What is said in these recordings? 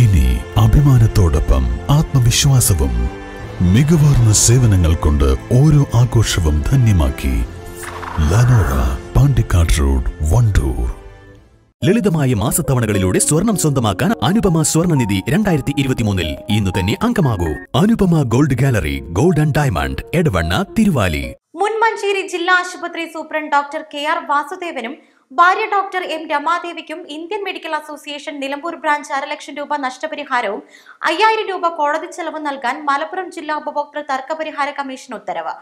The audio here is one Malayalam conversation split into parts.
ഇനി അഭിമാനത്തോടൊപ്പം ആത്മവിശ്വാസവും മികവാർന്ന സേവനങ്ങൾ കൊണ്ട് ഓരോ ആഘോഷവും ധന്യമാക്കി ലനോറ പാണ്ടിക്കാട് റോഡ് വണ്ടൂർ. ലളിതമായ മാസത്തവണകളിലൂടെ സ്വർണം സ്വന്തമാക്കാൻ അനുപമ സ്വർണനിധി രണ്ടായിരത്തി ഇരുപത്തിമൂന്നിൽ ഇന്ന് തന്നെ അംഗമാകൂ. Anupama gold gallery gold and diamond Edavanna Thiruvali. മുൻമഞ്ചേരി ജില്ലാ ആശുപത്രി സൂപ്രണ്ട് ഡോക്ടർ കെ ആർ വാസുദേവനും ഭാര്യ doctor M രമാദേവിക്കും Indian medical association Nilambur branch അര ലക്ഷം രൂപ നഷ്ടപരിഹാരവും അയ്യായിരം രൂപ കോടതി ചെലവ് നൽകാൻ മലപ്പുറം ജില്ലാ ഉപഭോക്തൃ തർക്കപരിഹാര കമ്മീഷൻ ഉത്തരവ്.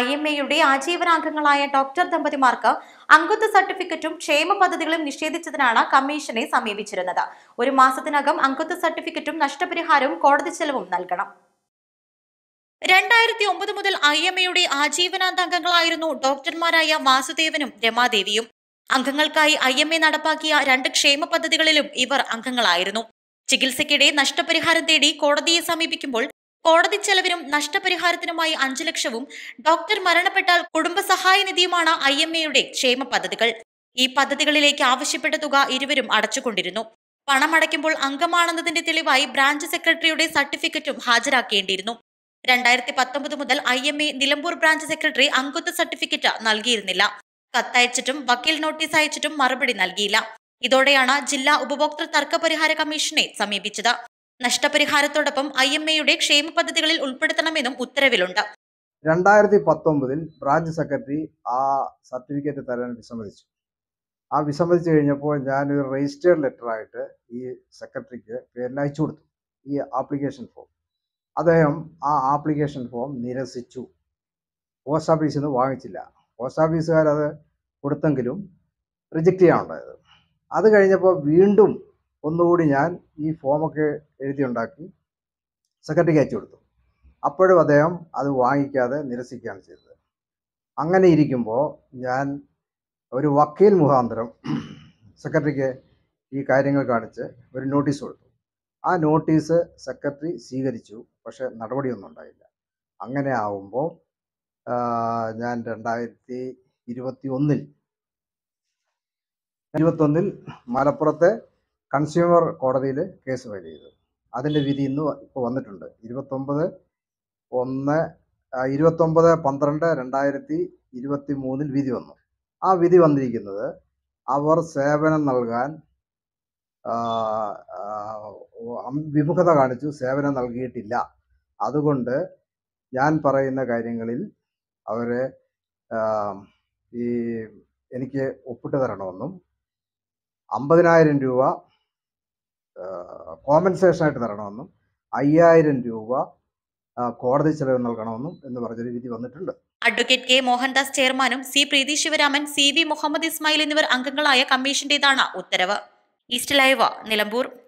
ഐ എം എയുടെ ആജീവനാംഗങ്ങളായ ഡോക്ടർ ദമ്പതിമാർക്ക് അംഗത്വ സർട്ടിഫിക്കറ്റും ക്ഷേമ പദ്ധതികളും നിഷേധിച്ചതിനാണ് കമ്മീഷനെ സമീപിച്ചിരുന്നത്. ഒരു മാസത്തിനകം അംഗത്വ സർട്ടിഫിക്കറ്റും നഷ്ടപരിഹാരവും കോടതി ചെലവും നൽകണം. രണ്ടായിരത്തി ഒമ്പത് മുതൽ ഐ എം എയുടെ ആജീവനാന്താംഗങ്ങളായിരുന്നു ഡോക്ടർമാരായ വാസുദേവനും രമാദേവിയും. അംഗങ്ങൾക്കായി ഐ എം എ നടപ്പാക്കിയ രണ്ട് ക്ഷേമ പദ്ധതികളിലും ഇവർ അംഗങ്ങളായിരുന്നു. ചികിത്സയ്ക്കിടെ നഷ്ടപരിഹാരം തേടി കോടതിയെ സമീപിക്കുമ്പോൾ കോടതി ചെലവിനും നഷ്ടപരിഹാരത്തിനുമായി അഞ്ചു ലക്ഷവും ഡോക്ടർ മരണപ്പെട്ടാൽ കുടുംബസഹായ നിധിയുമാണ് ഐ എം എയുടെ ക്ഷേമ പദ്ധതികൾ. ഈ പദ്ധതികളിലേക്ക് ആവശ്യപ്പെട്ട തുക ഇരുവരും അടച്ചുകൊണ്ടിരുന്നു. പണമടയ്ക്കുമ്പോൾ അംഗമാണെന്നതിന്റെ തെളിവായി ബ്രാഞ്ച് സെക്രട്ടറിയുടെ സർട്ടിഫിക്കറ്റും ഹാജരാക്കേണ്ടിയിരുന്നു. രണ്ടായിരത്തി പത്തൊമ്പത് മുതൽ I M A Nilambur branch secretary അംഗത്വ സർട്ടിഫിക്കറ്റ് നൽകിയിരുന്നില്ല. കത്തയച്ചിട്ടും വക്കീൽ നോട്ടീസ് അയച്ചിട്ടും മറുപടി നൽകിയില്ല. ഇതോടെയാണ് ജില്ലാ ഉപഭോക്തൃ തർക്കപരിഹാര കമ്മീഷനെ സമീപിച്ചത്. നഷ്ടപരിഹാരത്തോടൊപ്പം ഐ എം എയുടെ ക്ഷേമ പദ്ധതികളിൽ ഉൾപ്പെടുത്തണമെന്നും ഉത്തരവിലുണ്ട്. രണ്ടായിരത്തി പത്തൊമ്പതിൽ ബ്രാഞ്ച് സെക്രട്ടറി ആ സർട്ടിഫിക്കറ്റ് തരാൻ വിസമ്മതിച്ചു. ആ വിസമ്മതിച്ചു കഴിഞ്ഞപ്പോൾ ഞാൻ ഞാനൊരു രജിസ്റ്റേർഡ് ലെറ്ററായിട്ട് ഈ സെക്രട്ടറിക്ക് പേരിൽ അയച്ചു കൊടുത്തു. ഈ ആപ്ലിക്കേഷൻ ഫോം. അദ്ദേഹം ആ ആപ്ലിക്കേഷൻ ഫോം നിരസിച്ചു. പോസ്റ്റ് ഓഫീസിൽ നിന്ന് വാങ്ങിച്ചില്ല. പോസ്റ്റ് ഓഫീസുകാർ അത് കൊടുത്തെങ്കിലും റിജക്റ്റ് ചെയ്യാനുണ്ടായത്. അത് കഴിഞ്ഞപ്പോൾ വീണ്ടും ഒന്നുകൂടി ഞാൻ ഈ ഫോമൊക്കെ എഴുതിയുണ്ടാക്കി സെക്രട്ടറിക്ക് അയച്ചു കൊടുത്തു. അപ്പോഴും അദ്ദേഹം അത് വാങ്ങിക്കാതെ നിരസിക്കുകയാണ് ചെയ്തത്. അങ്ങനെ ഇരിക്കുമ്പോൾ ഞാൻ ഒരു വക്കീൽ മുഖാന്തരം സെക്രട്ടറിക്ക് ഈ കാര്യങ്ങൾ കാണിച്ച് ഒരു നോട്ടീസ് കൊടുത്തു. ആ നോട്ടീസ് സെക്രട്ടറി സ്വീകരിച്ചു പക്ഷേ നടപടിയൊന്നും ഉണ്ടായില്ല. അങ്ങനെ ആവുമ്പോൾ ഞാൻ രണ്ടായിരത്തി ഇരുപത്തി ഒന്നിൽ ഇരുപത്തൊന്നിൽ മലപ്പുറത്തെ കൺസ്യൂമർ കോടതിയിൽ കേസ് ഫയൽ ചെയ്തു. അതിന്റെ വിധി ഇന്ന് ഇപ്പോൾ വന്നിട്ടുണ്ട്. ഇരുപത്തൊമ്പത് ഒന്ന് ഇരുപത്തൊമ്പത് പന്ത്രണ്ട് രണ്ടായിരത്തി ഇരുപത്തി മൂന്നിൽ വിധി വന്നു. ആ വിധി വന്നിരിക്കുന്നത് അവർ സേവനം നൽകാൻ വിമുഖത കാണിച്ചു സേവനം നൽകിയിട്ടില്ല. അതുകൊണ്ട് ഞാൻ പറയുന്ന കാര്യങ്ങളിൽ അവരെ ഈ എനിക്ക് ഒപ്പിട്ട് തരണമെന്നും അമ്പതിനായിരം രൂപ കോമ്പൻസേഷനായിട്ട് തരണമെന്നും അയ്യായിരം രൂപ കോടതി ചെലവ് നൽകണമെന്നും എന്ന് പറഞ്ഞൊരു വിധി വന്നിട്ടുണ്ട്. അഡ്വക്കേറ്റ് കെ മോഹൻദാസ് ചെയർമാനും C. Preethi Sivaraman C. V. Muhammad Ismail എന്നിവർ അംഗങ്ങളായ കമ്മീഷന്റേതാണ് ഉത്തരവ്. East live Nilambur.